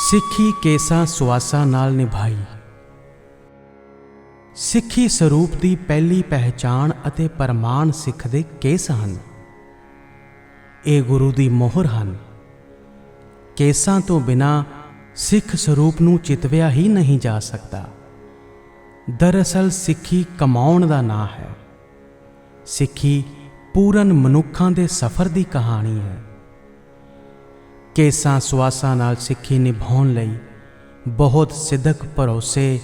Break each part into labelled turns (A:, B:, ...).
A: ਸਿੱਖੀ ਕੇਸਾਂ ਸੁਆਸਾਂ ਨਾਲ ਨਿਭਾਈ। ਸਿੱਖੀ ਸਰੂਪ ਦੀ ਪਹਿਲੀ ਪਹਿਚਾਣ ਅਤੇ ਪ੍ਰਮਾਣ ਸਿੱਖ ਦੇ ਕੇਸ ਹਨ। ਇਹ ਗੁਰੂ ਦੀ ਮੋਹਰ ਹਨ। ਕੇਸਾਂ ਤੋਂ ਬਿਨਾ ਸਿੱਖ ਸਰੂਪ ਨੂੰ ਚਿਤਵਿਆ ਹੀ ਨਹੀਂ ਜਾ ਸਕਦਾ। ਦਰਅਸਲ ਸਿੱਖੀ ਕਮਾਉਣ ਦਾ ਨਾਂ ਹੈ। ਸਿੱਖੀ ਪੂਰਨ ਮਨੁੱਖਾਂ ਦੇ ਸਫ਼ਰ ਦੀ ਕਹਾਣੀ ਹੈ। ਕੇਸਾਂ ਸੁਆਸਾਂ ਨਾਲ ਸਿੱਖੀ ਨਿਭਾਉਣ ਲਈ ਬਹੁਤ ਸਿੱਧਕ ਭਰੋਸੇ,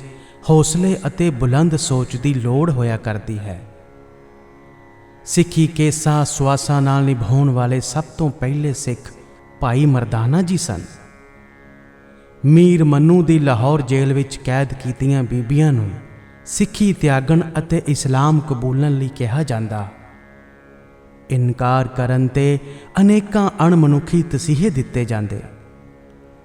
A: ਹੌਸਲੇ ਅਤੇ ਬੁਲੰਦ ਸੋਚ ਦੀ ਲੋੜ ਹੋਇਆ ਕਰਦੀ ਹੈ। ਸਿੱਖੀ ਕੇਸਾਂ ਸੁਆਸਾਂ ਨਾਲ ਨਿਭਾਉਣ ਵਾਲੇ ਸਭ ਤੋਂ ਪਹਿਲੇ ਸਿੱਖ ਭਾਈ ਮਰਦਾਨਾ ਜੀ ਸਨ। ਮੀਰ ਮੰਨੂ ਦੀ ਲਾਹੌਰ ਜੇਲ੍ਹ ਵਿੱਚ ਕੈਦ ਕੀਤੀਆਂ ਬੀਬੀਆਂ ਨੂੰ ਸਿੱਖੀ ਤਿਆਗਣ ਅਤੇ ਇਸਲਾਮ ਕਬੂਲਣ ਲਈ ਕਿਹਾ ਜਾਂਦਾ ਇਨਕਾਰ ਕਰਨ ਤੇ ਅਨੇਕਾਂ ਅਣਮਨੁੱਖੀ ਤਸੀਹੇ ਦਿੱਤੇ ਜਾਂਦੇ।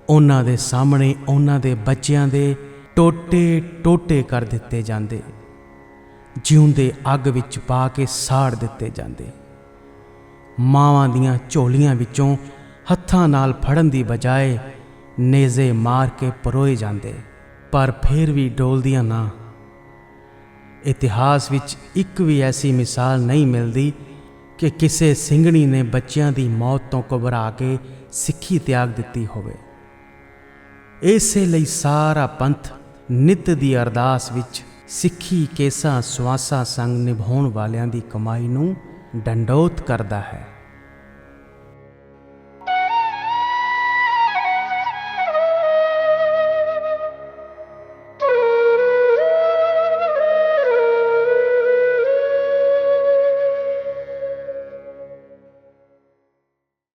A: ਉਹਨਾਂ ਦੇ ਸਾਹਮਣੇ ਉਹਨਾਂ ਦੇ ਬੱਚਿਆਂ ਦੇ ਟੋਟੇ ਟੋਟੇ ਕਰ ਦਿੱਤੇ ਜਾਂਦੇ। ਜਿਉਂਦੇ ਅੱਗ ਵਿੱਚ ਪਾ ਕੇ ਸਾੜ ਦਿੱਤੇ ਜਾਂਦੇ। ਮਾਵਾਂ ਦੀਆਂ ਝੋਲੀਆਂ ਵਿੱਚੋਂ ਹੱਥਾਂ ਨਾਲ ਫੜਨ ਦੀ ਬਜਾਏ ਨੇਜ਼ੇ ਮਾਰ ਕੇ ਪਰੋਏ ਜਾਂਦੇ। ਪਰ ਫਿਰ ਵੀ ਡੋਲਦੀਆਂ ਨਾ। ਇਤਿਹਾਸ ਵਿੱਚ ਇੱਕ ਵੀ ਐਸੀ ਮਿਸਾਲ ਨਹੀਂ ਮਿਲਦੀ ਕਿ ਕਿਸੇ ਸਿੰਘਣੀ ਨੇ ਬੱਚਿਆਂ ਦੀ ਮੌਤ ਤੋਂ ਘਬਰਾ ਕੇ ਸਿੱਖੀ ਤਿਆਗ ਦਿੱਤੀ ਹੋਵੇ। ਇਸੇ ਲਈ ਸਾਰਾ ਪੰਥ ਨਿਤ ਦੀ ਅਰਦਾਸ ਵਿੱਚ ਸਿੱਖੀ, ਕੇਸਾਂ ਸਵਾਸਾਂ ਸੰਗ ਨਿਭਾਉਣ ਵਾਲਿਆਂ ਦੀ ਕਮਾਈ ਨੂੰ ਡੰਡੋਤ ਕਰਦਾ ਹੈ।